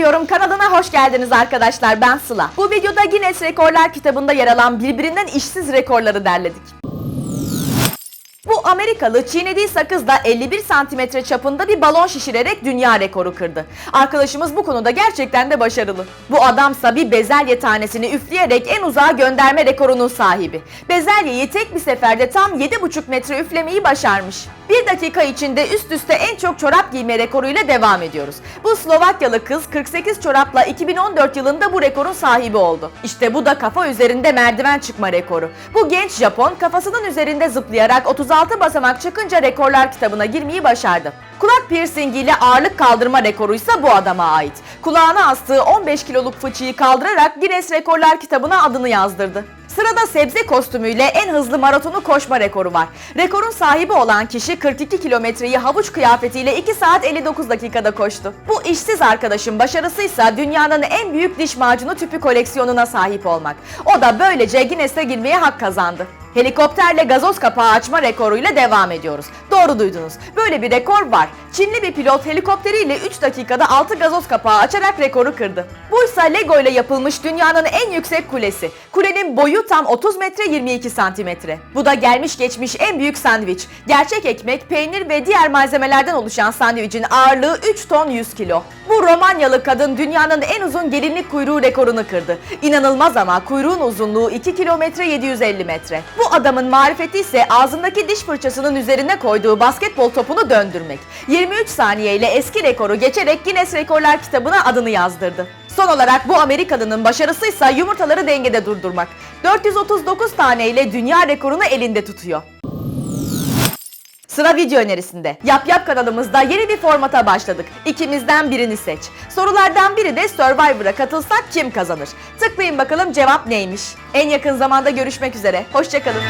diyorum kanalına hoş geldiniz arkadaşlar ben Sıla. Bu videoda Guinness Rekorlar kitabında yer alan birbirinden işsiz rekorları derledik. Amerikalı çiğnediği sakızla 51 santimetre çapında bir balon şişirerek dünya rekoru kırdı. Arkadaşımız bu konuda gerçekten de başarılı. Bu adamsa bir bezelye tanesini üfleyerek en uzağa gönderme rekorunun sahibi. Bezelyeyi tek bir seferde tam 7,5 metre üflemeyi başarmış. Bir dakika içinde üst üste en çok çorap giyme rekoruyla devam ediyoruz. Bu Slovakyalı kız 48 çorapla 2014 yılında bu rekorun sahibi oldu. İşte bu da kafa üzerinde merdiven çıkma rekoru. Bu genç Japon kafasının üzerinde zıplayarak 36 basamak çıkınca rekorlar kitabına girmeyi başardı. Kulak piercingiyle ağırlık kaldırma rekoru ise bu adama ait. Kulağına astığı 15 kiloluk fıçıyı kaldırarak Guinness Rekorlar kitabına adını yazdırdı. Sırada sebze kostümüyle en hızlı maratonu koşma rekoru var. Rekorun sahibi olan kişi 42 kilometreyi havuç kıyafetiyle 2 saat 59 dakikada koştu. Bu işsiz arkadaşın başarısıysa dünyanın en büyük diş macunu tüpü koleksiyonuna sahip olmak. O da böylece Guinness'e girmeye hak kazandı. Helikopterle gazoz kapağı açma rekoruyla devam ediyoruz. Doğru duydunuz. Böyle bir rekor var. Çinli bir pilot helikopteriyle 3 dakikada 6 gazoz kapağı açarak rekoru kırdı. Buysa Lego ile yapılmış dünyanın en yüksek kulesi. Kulenin boyu tam 30 metre 22 santimetre. Bu da gelmiş geçmiş en büyük sandviç. Gerçek ekmek, peynir ve diğer malzemelerden oluşan sandviçin ağırlığı 3 ton 100 kilo. Bu Romanyalı kadın dünyanın en uzun gelinlik kuyruğu rekorunu kırdı. İnanılmaz ama kuyruğun uzunluğu 2 kilometre 750 metre. Bu adamın marifeti ise ağzındaki diş fırçasının üzerine koyduğu basketbol topunu döndürmek. 23 saniye ile eski rekoru geçerek Guinness Rekorlar kitabına adını yazdırdı. Son olarak bu Amerikalının başarısıysa yumurtaları dengede durdurmak. 439 tane ile dünya rekorunu elinde tutuyor. Sıra video önerisinde. Yap Yap kanalımızda yeni bir formata başladık. İkimizden birini seç. Sorulardan biri de Survivor'a katılsak kim kazanır? Tıklayın bakalım cevap neymiş. En yakın zamanda görüşmek üzere. Hoşçakalın.